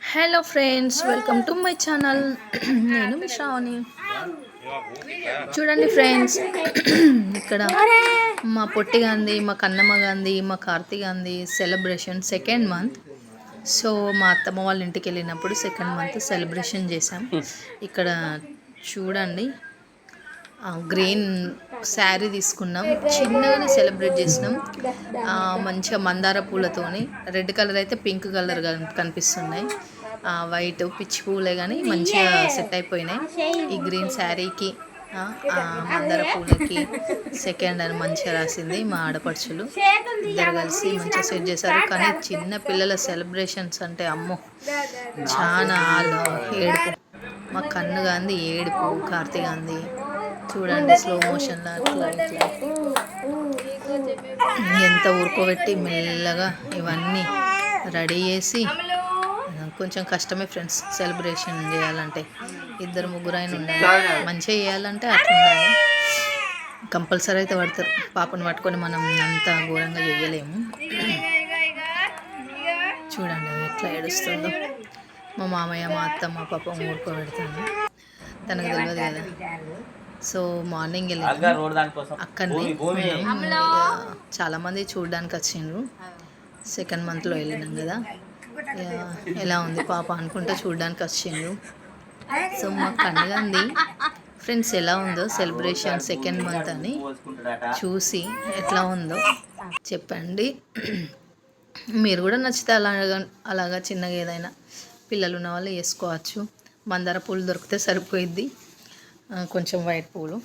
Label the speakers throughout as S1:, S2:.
S1: Hello friends welcome to my channel. నేను మీ శ్రావణి. చూడండి ఫ్రెండ్స్ ఇక్కడ మా పొట్టి గాంధీ మా కన్నమ్మ గాంధీ మా Karthi Gandhi celebration second month so మా అత్తమ్మ వాళ్ళ ఇంటికి వెళ్ళినప్పుడు సెకండ్ మంత్ సెలబ్రేషన్ చేసాం ఇక్కడ చూడండి గ్రీన్ శారీ తీసుకున్నాం. చిన్నగానే సెలబ్రేట్ చేసినాం. మంచిగా మందార పూలతోని. రెడ్ కలర్ అయితే పింక్ కలర్ కనిపిస్తున్నాయి. వైట్ పిచ్చి పూలే కానీ మంచిగా సెట్ అయిపోయినాయి. ఈ గ్రీన్ శారీకి మందార పూలకి సెకండ్ అని మంచిగా రాసింది మా ఆడపడుచులు. ఇద్దరు కలిసి మంచిగా సెట్ చేశారు. కానీ చిన్న పిల్లల సెలబ్రేషన్స్ అంటే అమ్మో చాలా ఏడుపు. మా కన్ను గాంధీ ఏడుపు కార్తీ గాంధీ చూడండి స్లో మోషన్లో అట్లా ఇట్లా ఎంత ఊరుకోబెట్టి మెల్లగా ఇవన్నీ రెడీ చేసి కొంచెం కష్టమే ఫ్రెండ్స్ సెలబ్రేషన్ చేయాలంటే. ఇద్దరు ముగ్గురు అయిన ఉండాలి. మంచిగా చేయాలంటే అట్లా ఉండాలి. కంపల్సరీ అయితే పడతారు. పాపను పట్టుకొని మనం అంత ఘోరంగా చేయలేము. చూడండి ఎట్లా ఏడుస్తుందో. మా మామయ్య మా అత్త మా పాప ఊరుకోబెడుతుంది తనకు తెలియదు కదా. సో మార్నింగ్ అక్కడనే చాలా మంది చూడడానికి వచ్చిండ్రు. సెకండ్ మంత్లో వెళ్ళినాం కదా. ఎలా ఉంది పాప అనుకుంటా చూడడానికి వచ్చిండ్రు. సో మా కన్నగంది ఫ్రెండ్స్ ఎలా ఉందో సెలబ్రేషన్ సెకండ్ మంత్ అని చూసి ఎట్లా ఉందో చెప్పండి. మీరు కూడా నచ్చితే అలాగా అలాగా చిన్నగా ఏదైనా పిల్లలు ఉన్న వాళ్ళు వేసుకోవచ్చు. మందార పూలు దొరికితే సరిపోయిద్ది. కొంచెం వైట్ పూలు.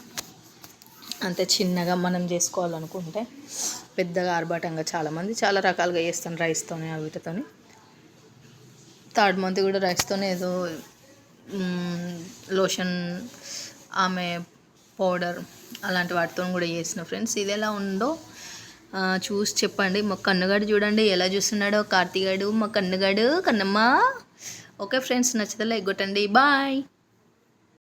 S1: అంతే చిన్నగా మనం చేసుకోవాలనుకుంటే పెద్దగా ఆర్భాటంగా చాలామంది చాలా రకాలుగా చేస్తాను రైస్తోనే వీటితోని. థర్డ్ మంత్ కూడా రైస్తోనే ఏదో లోషన్ ఆమె పౌడర్ అలాంటి వాటితో కూడా చేసిన ఫ్రెండ్స్. ఇది ఎలా ఉందో చూసి చెప్పండి. మా కన్నుగాడు చూడండి ఎలా చూస్తున్నాడో కార్తీగాడు మా కన్నుగాడు కన్నమ్మ. ఓకే ఫ్రెండ్స్ నచ్చితే లైక్ కొట్టండి. బాయ్.